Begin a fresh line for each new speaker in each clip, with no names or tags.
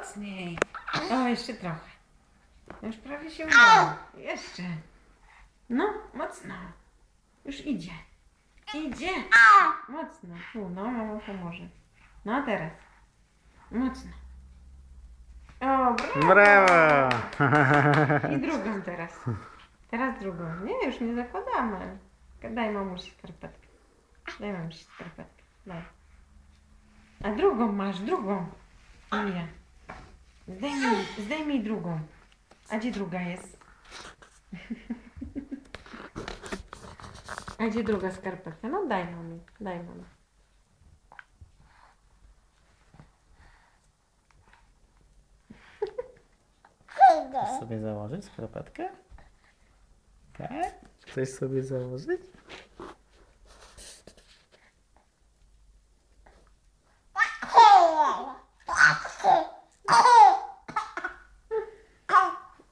Mocniej. O, jeszcze trochę. Już prawie się udało. Jeszcze. No, mocno. Już idzie. Idzie. Mocno. Tu, no, mama pomoże. No, teraz. Mocno. O, brawo.
Brawo!
I drugą teraz. Teraz drugą. Nie, już nie zakładamy. Daj mamusi skarpetkę. Daj mamusi skarpetkę. Daj. A drugą masz, drugą. Julia. Zdejmij, zdejmij drugą. A gdzie druga jest? A gdzie druga skarpetka? No daj mamie, daj mamie.
Chcesz sobie założyć skarpetkę? Tak? Chcesz sobie założyć?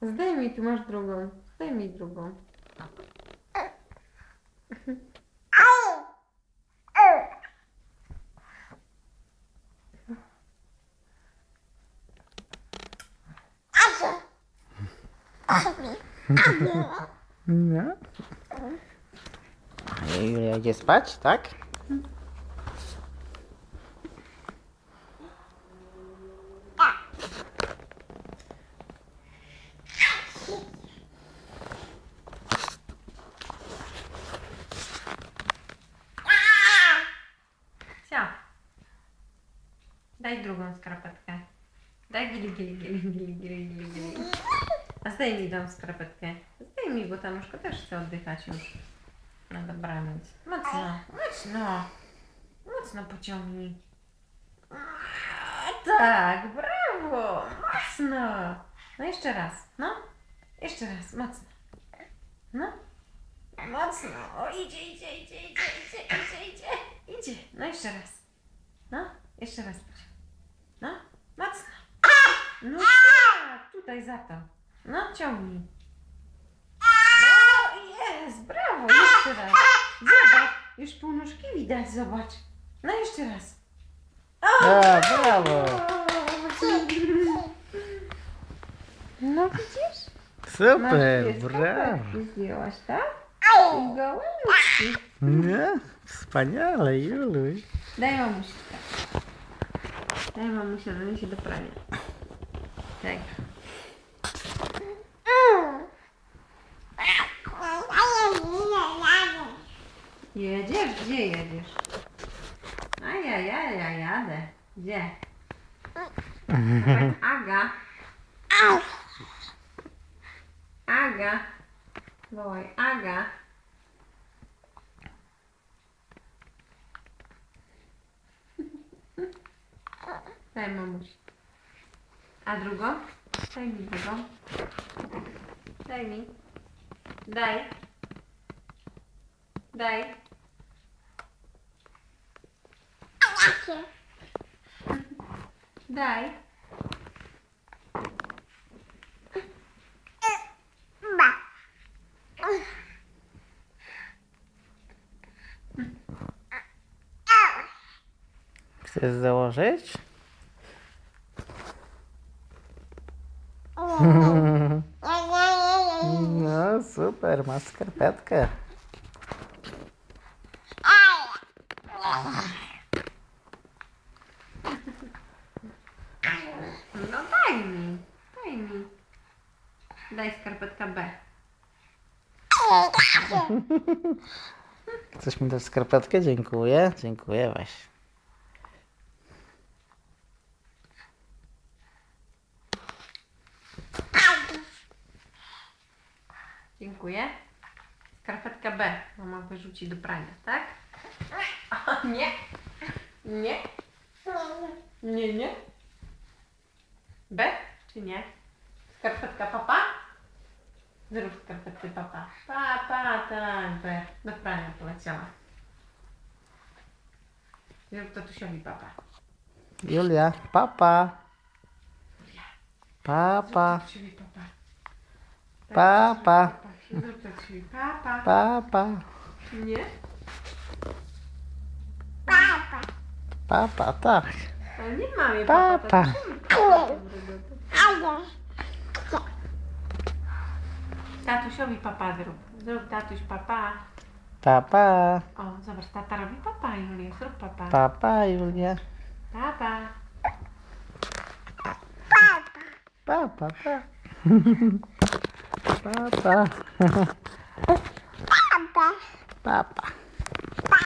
Zdejmij, tu masz drugą. Zdejmij drugą.
No. A Julia idzie spać, tak?
Daj drugą skarpetkę. Daj gili, gili, gili, gili, gili, gili, gili. A zdejmij tą skarpetkę. Zdejmij, bo ta nóżka też chce oddychać już. No dobranoc. Mocno, mocno. Mocno pociągnij. Tak, brawo. Mocno. No jeszcze raz. No. Jeszcze raz, mocno. No. Mocno. O, idzie, idzie, idzie, idzie, idzie, idzie, idzie. Idzie. No jeszcze raz. No, jeszcze raz pociąg. No, tak, tutaj za to. No, ciągnij. No, jest, brawo, jeszcze raz. Zobacz, już pół nóżki widać, zobacz. No, jeszcze raz.
A, brawo!
No, widzisz? Masz
Super,
dwie
brawo!
Zdjęłaś, tak? I gołe nóżki.
Nie? Wspaniale, Juluś.
Daj mamusi. Daj mamusi, ona się do prania. Tak. Jedziesz? Gdzie jedziesz? A ja, ja, ja jadę. Gdzie? Aga. Aga. Wołaj, Aga. Daj mamuś. A drugą? Daj mi drugą. Daj mi. Daj. Daj. Daj.
Chcesz założyć? No super, masz skarpetkę.
No daj mi. Daj mi. Daj skarpetka B.
Chcesz mi dać skarpetkę? Dziękuję, dziękuję, weź.
Dziękuję. Skarpetka B. Mama wyrzuci do prania, tak? O, nie. Nie. Nie, nie. B czy nie? Skarpetka papa? Zrób skarpetkę papa. Papa, tak, B. Do prania poleciała. Zrób tatusiowi papa.
Julia, papa. Papa,
Tatusiowi papa.
Papa.
Zapłaciły. Pa, pa.
Pa, pa.
Nie?
Papa. Papa, tak.
Ale nie mamie,
papa.
papa. Tak. Tatusiowi papa zrób. Zrób tatuś papa.
Papa.
O, zobacz, tata robi papa, Julia. Zrób papa.
Papa, Julia.
Papa.
Papa. Papa, tak. papa. Papa. Ha ha.